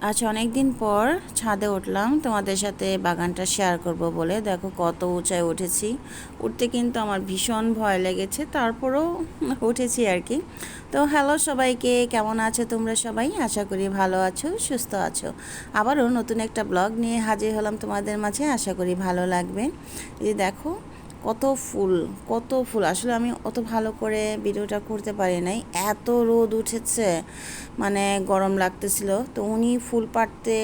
আচ্ছা অনেক দিন পর ছাদে উঠলাম। তোমাদের সাথে বাগানটা শেয়ার করব বলে। দেখো কত উঁচায় উঠেছি। উঠতে কিন্তু আমার ভীষণ ভয় লেগেছে। তারপরেও উঠেছি আর কি। তো হ্যালো সবাইকে, কেমন আছো তোমরা সবাই? আশা করি ভালো আছো, সুস্থ আছো। আবারও নতুন একটা ব্লগ নিয়ে হাজির হলাম তোমাদের মাঝে। আশা করি ভালো লাগবে। এই দেখো কত ফুল কত ফুল। আসলে আমি অত ভালো করে ভিডিওটা করতে পারি নাই। এত রোদ উঠেছে মানে গরম লাগতেছিল। তো উনি ফুল পাড়তে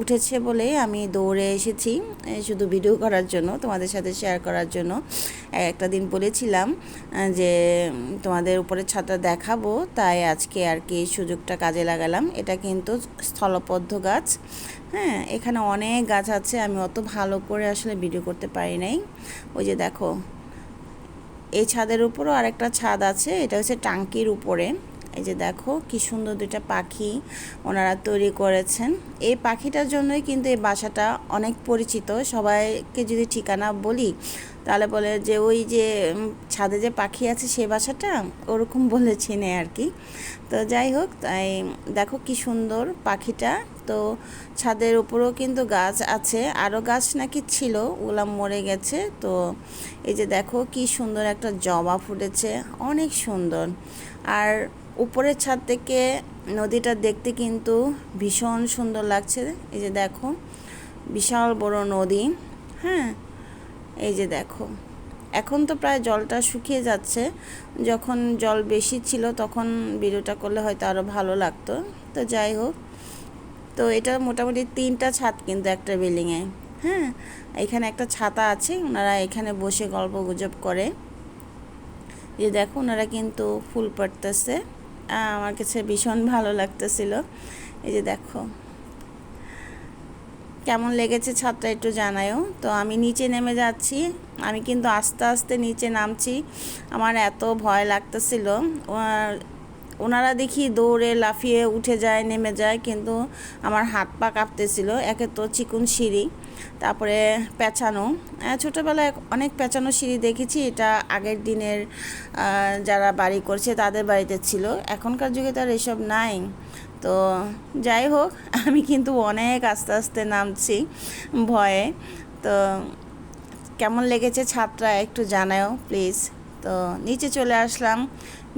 উঠেছে বলে আমি দৌড়ে এসেছি শুধু ভিডিও করার জন্য, তোমাদের সাথে শেয়ার করার জন্য। একটা দিন বলেছিলাম যে তোমাদের উপরে ছাতা দেখাবো, তাই আজকে আর কি সুযোগটা কাজে লাগালাম। এটা কিন্তু স্থলপদ্ম গাছ হ্যাঁ এখানে অনেক গাছ আছে, আমি অত ভালো করে আসলে ভিডিও করতে পারি নাই। ওই যে দেখো, এই ছাদের উপরও আরেকটা ছাদ আছে, এটা হচ্ছে টাঙ্কির উপরে। এই যে দেখো, কি সুন্দর দুইটা পাখি ওনারা তৈরি করেছেন। এই পাখিটার জন্যই কিন্তু এই বাসাটা অনেক পরিচিত। সবাইকে যদি ঠিকানা বলি, তাহলে বলে যে ওই যে ছাদে যে পাখি আছে সেই বাসাটা, ওরকম বলে চিনে আর কি। তো যাই হোক, তাই দেখো কি সুন্দর পাখিটা। তো ছাদের উপরেও কিন্তু গাছ আছে। আরও গাছ নাকি ছিল, ওগুলা মরে গেছে। তো এই যে দেখো কি সুন্দর একটা জবা ফুটেছে। অনেক সুন্দর। আর উপরের ছাদ থেকে নদীটা দেখতে কিন্তু ভীষণ সুন্দর লাগছে। এই যে দেখো, বিশাল বড় নদী। হ্যাঁ এই যে দেখো। এখন তো প্রায় জলটা শুকিয়ে যাচ্ছে। যখন জল বেশি ছিল তখন ভিডিওটা করলে হয়তো আরও ভালো লাগতো। তো যাই হোক, তো এটা মোটামুটি তিনটা ছাদ কিন্তু একটা বিল্ডিংয়ে। হ্যাঁ এখানে একটা ছাতা আছে, ওনারা এখানে বসে গল্প গুজব করে। যে দেখো, ওনারা কিন্তু ফুল পাড়তেছে। আমার কাছে ভীষণ ভালো লাগতেছিল। এই যে দেখো। কেমন লেগেছে ছাদটা একটু জানায়ও। তো আমি নিচে নেমে যাচ্ছি। আমি কিন্তু আস্তে আস্তে নিচে নামছি। আমার এত ভয় লাগতেছিল। ওনার- দেখি দৌড়ে লাফিয়ে উঠে যায়, নেমে যায়, কিন্তু আমার হাত পা কাঁপতেছিল। একে তো চিকুন সিঁড়ি তারপরে পেঁচানো। ছোটোবেলায় অনেক পেঁচানো সিঁড়ি দেখেছি, এটা আগের দিনের যারা বাড়ি করছে তাদের বাড়িতে ছিল। এখনকার যুগে তো আর এসব নাই। তো যাই হোক, আমি কিন্তু অনেক আস্তে আস্তে নামছি ভয়ে। তো কেমন লেগেছে ছাদটা একটু জানাও প্লিজ। তো নিচে চলে আসলাম।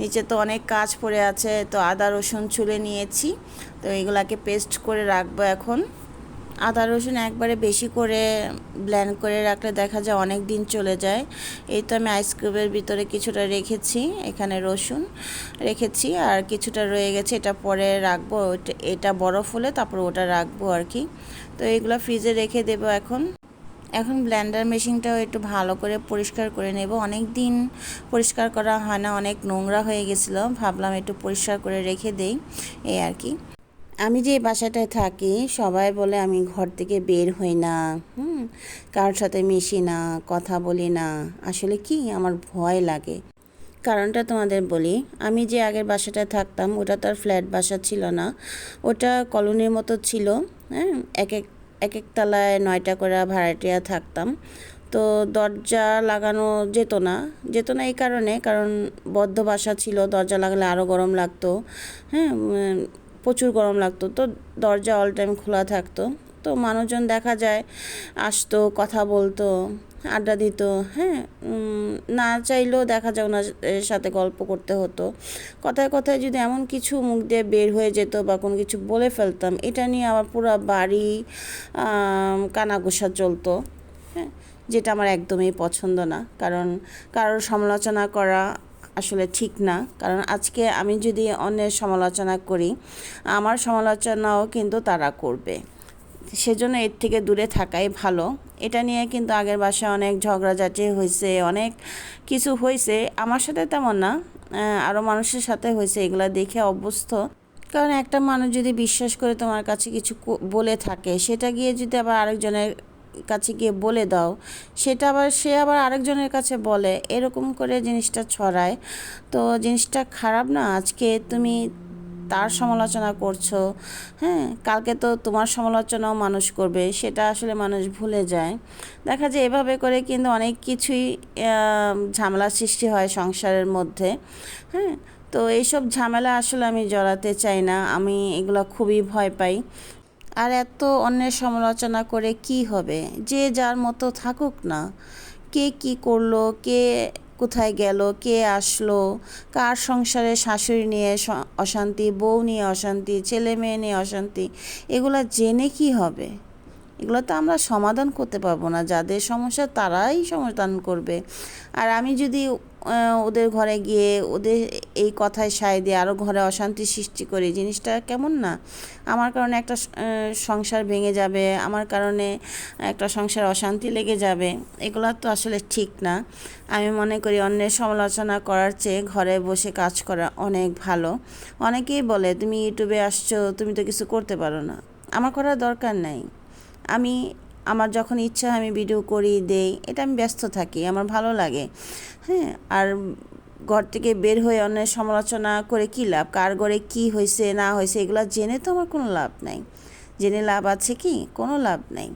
নিচে তো অনেক কাজ পড়ে আছে, তো আদা, রসুন ছুলে নিয়েছি। তো এগুলাকে পেস্ট করে রাখব এখন। আদা রসুন একবারে বেশি করে ব্ল্যান্ড করে রাখলে দেখা যায় অনেক দিন চলে যায়। এই তো আমি আইসক্রিমের ভিতরে কিছুটা রেখেছি, এখানে রসুন রেখেছি আর কিছুটা রয়ে গেছে, এটা পরে রাখব এটা বরফ হলে তারপর ওটা রাখব আর কি। তো এগুলো ফ্রিজে রেখে দেবো এখন। এখন ব্ল্যান্ডার মেশিনটাও একটু ভালো করে পরিষ্কার করে নেব। অনেক দিন পরিষ্কার করা হয় না, অনেক নোংরা হয়ে গেছিল, ভাবলাম একটু পরিষ্কার করে রেখে দেই, এই আর কি। আমি যে বাসাটায় থাকি, সবাই বলে আমি ঘর থেকে বের হই না। হুম, কারোর সাথে মিশি না, কথা বলি না। আসলে কি? আমার ভয় লাগে। কারণটা তোমাদের বলি, আমি যে আগের বাসাটায় থাকতাম, ওটা তো আর ফ্ল্যাট বাসা ছিল না। ওটা কলোনির মতো ছিল হ্যাঁ এক এক এক এক তলায় নয়টা করে ভাড়াটিয়া থাকতাম। তো দরজা লাগানো যেত না যেত না এই কারণে, কারণ বদ্ধ বাসা ছিল, দরজা লাগালে আরও গরম লাগতো। হ্যাঁ প্রচুর গরম লাগতো, তো দরজা অল টাইম খোলা থাকতো। তো মানুষজন দেখা যায়, আসতো, কথা বলতো, আড্ডা দিত হ্যাঁ না চাইলেও দেখা যায় ওনার সাথে গল্প করতে হতো। কথায় কথায় যদি এমন কিছু মুখ দিয়ে বের হয়ে যেত বা কোনো কিছু বলে ফেলতাম, এটা নিয়ে আমার পুরো বাড়ি কানাঘুষা চলতো হ্যাঁ যেটা আমার একদমই পছন্দ না। কারণ কারোর সমালোচনা করা আসলে ঠিক না। কারণ আজকে আমি যদি অন্যের সমালোচনা করি, আমার সমালোচনাও কিন্তু তারা করবে। সেজন্য এর থেকে দূরে থাকাই ভালো। এটা নিয়ে কিন্তু আগের বাসায় অনেক ঝগড়াঝাটি হয়েছে অনেক কিছু হয়েছে আমার সাথে তেমন না। আরও মানুষের সাথে হয়েছে এগুলো দেখে অভ্যস্ত। কারণ একটা মানুষ যদি বিশ্বাস করে তোমার কাছে কিছু বলে থাকে, সেটা গিয়ে যদি আবার আরেকজনের কাছে গিয়ে বলে দাও। সেটা আবার সে আবার আরেকজনের কাছে বলে এরকম করে জিনিসটা ছড়ায়। তো জিনিসটা খারাপ না? আজকে তুমি তার সমালোচনা করছ। হ্যাঁ কালকে তো তোমার সমালোচনাও মানুষ করবে সেটা আসলে মানুষ ভুলে যায়। দেখা যায় এভাবে করে কিন্তু অনেক কিছুই আহ, ঝামেলার সৃষ্টি হয় সংসারের মধ্যে। হ্যাঁ তো এইসব ঝামেলা আসলে আমি জড়াতে চাই না। আমি এগুলো খুবই ভয় পাই। আর এত অন্যের সমালোচনা করে কি হবে? যে যার মতো থাকুক না। কে কি করল? কে কোথায় গেল? কে আসলো? কার সংসারে শাশুড়ি নিয়ে অশান্তি, বউ নিয়ে অশান্তি, ছেলে মেয়ে নিয়ে অশান্তি, এগুলো জেনে কি হবে? এগুলো তো আমরা সমাধান করতে পারব না। যাদের সমস্যা তারাই সমাধান করবে। আর আমি যদি ওদের ঘরে গিয়ে ওদের এই কথায় সায় দিয়ে আরও ঘরে অশান্তি সৃষ্টি করি। জিনিসটা কেমন না? আমার কারণে একটা সংসার ভেঙে যাবে, আমার কারণে একটা সংসার অশান্তি লেগে যাবে, এগুলো তো আসলে ঠিক না। আমি মনে করি অন্যের সমালোচনা করার চেয়ে ঘরে বসে কাজ করা অনেক ভালো। অনেকেই বলে, তুমি ইউটিউবে আসছো, তুমি তো কিছু করতে পারো না। আমার করার দরকার নাই। আমি আমার যখন ইচ্ছা আমি ভিডিও করি, দেই, এটা আমি ব্যস্ত থাকি, আমার ভালো লাগে। হ্যাঁ আর ঘর থেকে বের হয়ে অন্যের সমালোচনা করে কী লাভ? কার ঘরে কী হয়েছে না হয়েছে এগুলো জেনে তো আমার কোনো লাভ নাই। জেনে লাভ আছে কি? কোনো লাভ নাই।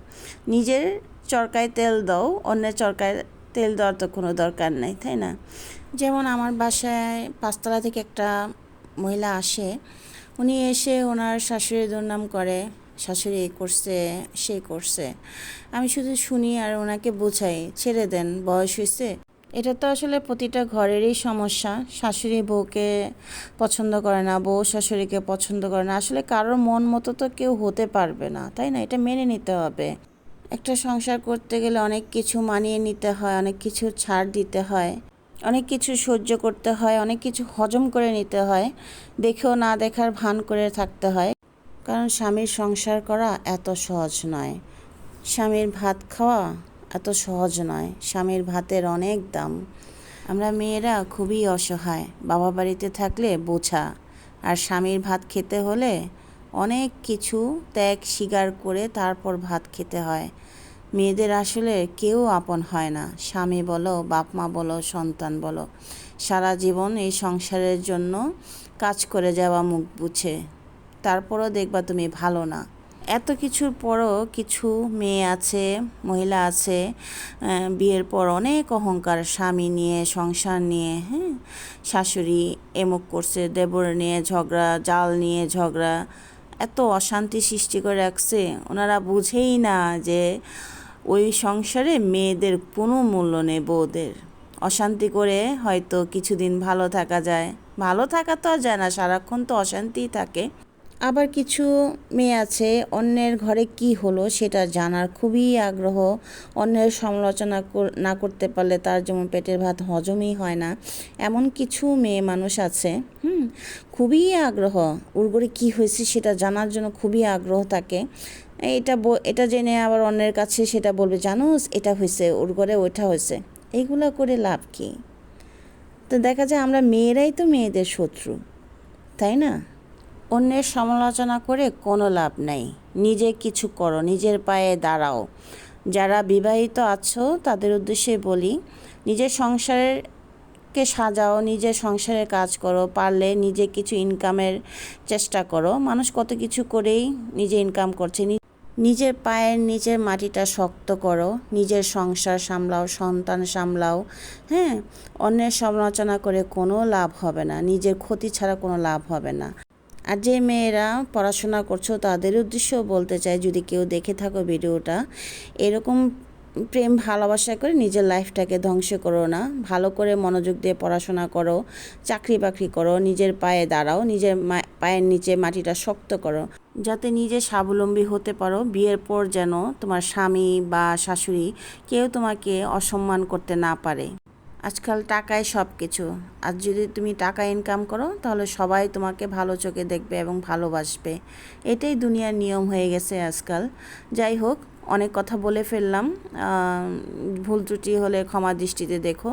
নিজের চরকায় তেল দাও, অন্যের চরকায় তেল দেওয়ার তো কোনো দরকার নাই, তাই না? যেমন আমার বাসায় পাঁচতলা থেকে একটা মহিলা আসে, উনি এসে ওনার শাশুড়ি দুর্নাম করে শাশুড়ি এই করছে সে করছে। আমি শুধু শুনি আর ওনাকে বোঝাই, ছেড়ে দেন, বয়স হয়েছে এটা তো আসলে প্রতিটা ঘরেরই সমস্যা। শাশুড়ি বউকে পছন্দ করে না, বউ শাশুড়িকে পছন্দ করে না। আসলে কারোর মন মতো তো কেউ হতে পারবে না, তাই না? এটা মেনে নিতে হবে। একটা সংসার করতে গেলে অনেক কিছু মানিয়ে নিতে হয়, অনেক কিছু ছাড় দিতে হয়, অনেক কিছু সহ্য করতে হয়, অনেক কিছু হজম করে নিতে হয়, দেখেও না দেখার ভান করে থাকতে হয়। কারণ স্বামীর সংসার করা এত সহজ নয়। স্বামীর ভাত খাওয়া এত সহজ নয়। স্বামীর ভাতের অনেক দাম। আমরা মেয়েরা খুবই অসহায়। বাবা বাড়িতে থাকলে বোঝা। আর স্বামীর ভাত খেতে হলে অনেক কিছু ত্যাগ স্বীকার করে তারপর ভাত খেতে হয়। মেয়েদের আসলে কেউ আপন হয় না। স্বামী বলো, বাপ মা বলো, সন্তান বলো। সারা জীবন এই সংসারের জন্য কাজ করে যাওয়া মুখ বুঝে। তারপরও দেখবা তুমি ভালো না। এত কিছুর পরও কিছু মেয়ে আছে, মহিলা আছে বিয়ের পর অনেক অহংকার, স্বামী নিয়ে, সংসার নিয়ে হ্যাঁ? শাশুড়ি এমুক করছে, দেবর নিয়ে ঝগড়া, জাল নিয়ে ঝগড়া। এত অশান্তি সৃষ্টি করে রাখছে, ওনারা বুঝেই না যে ওই সংসারে মেয়েদের কোনো মূল্য নেই বউদের। অশান্তি করে হয়তো কিছুদিন ভালো থাকা যায়। ভালো থাকা তো আর যায় না, সারাক্ষণ তো অশান্তিই থাকে। আবার কিছু মেয়ে আছে, অন্যের ঘরে কি হলো সেটা জানার খুবই আগ্রহ। অন্যের সমালোচনা না করতে পারলে তার যেমন পেটের ভাত হজমই হয় না, এমন কিছু মেয়ে মানুষ আছে, হুম, খুবই আগ্রহ। ওর ঘরে কী হয়েছে সেটা জানার জন্য খুবই আগ্রহ থাকে এটা এটা জেনে আবার অন্যের কাছে সেটা বলবে, জানোস, এটা হয়েছে ওর ঘরে ওইটা হয়েছে। এইগুলো করে লাভ কী? তো দেখা যায় আমরা মেয়েরাই তো মেয়েদের শত্রু, তাই না? অন্যের সমালোচনা করে কোনো লাভ নাই। নিজে কিছু করো, নিজের পায়ে দাঁড়াও। যারা বিবাহিত আছো, তাদের উদ্দেশ্যে বলি, নিজের সংসারকে সাজাও, নিজের সংসারের কাজ করো, পারলে নিজে কিছু ইনকামের চেষ্টা করো। মানুষ কত কিছু করেই নিজে ইনকাম করছে। নিজের পায়ের নিজের মাটিটা শক্ত করো, নিজের সংসার সামলাও, সন্তান সামলাও হ্যাঁ? অন্যের সমালোচনা করে কোনো লাভ হবে না। নিজের ক্ষতি ছাড়া কোনো লাভ হবে না। আর যে মেয়েরা পড়াশোনা করছ তাদের উদ্দেশ্যেও বলতে চাই, যদি কেউ দেখে থাকো ভিডিওটা, এরকম প্রেম, ভালোবাসা করে নিজের লাইফটাকে ধ্বংস করো না। ভালো করে মনোযোগ দিয়ে পড়াশোনা করো, চাকরি বাকরি করো, নিজের পায়ে দাঁড়াও, নিজের পায়ের নিচে মাটিটা শক্ত করো, যাতে নিজে স্বাবলম্বী হতে পারো। বিয়ের পর যেন তোমার স্বামী বা শাশুড়ি কেউ তোমাকে অসম্মান করতে না পারে। আজকাল টাকায় সব কিছু আর যদি তুমি টাকা ইনকাম করো, তাহলে সবাই তোমাকে ভালো চোখে দেখবে এবং ভালোবাসবে। এটাই দুনিয়ার নিয়ম হয়ে গেছে আজকাল। যাই হোক, অনেক কথা বলে ফেললাম। ভুল ত্রুটি হলে ক্ষমা দৃষ্টিতে দেখো।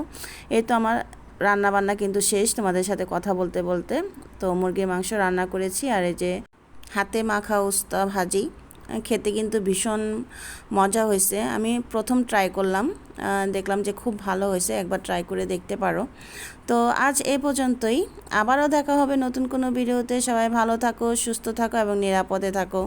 এই তো আমার রান্না বান্না কিন্তু শেষ, তোমাদের সাথে কথা বলতে বলতে। তো মুরগির মাংস রান্না করেছি, আর এই যে হাতে মাখা উস্তা ভাজি খেতে কিন্তু ভীষণ মজা হয়েছে। আমি প্রথম ট্রাই করলাম দেখলাম যে খুব ভালো হয়েছে, একবার ট্রাই করে দেখতে পারো। তো আজ এ পর্যন্তই, আবারও দেখা হবে নতুন কোনো ভিডিওতে সবাই ভালো থাকো, সুস্থ থাকো এবং নিরাপদে থাকো।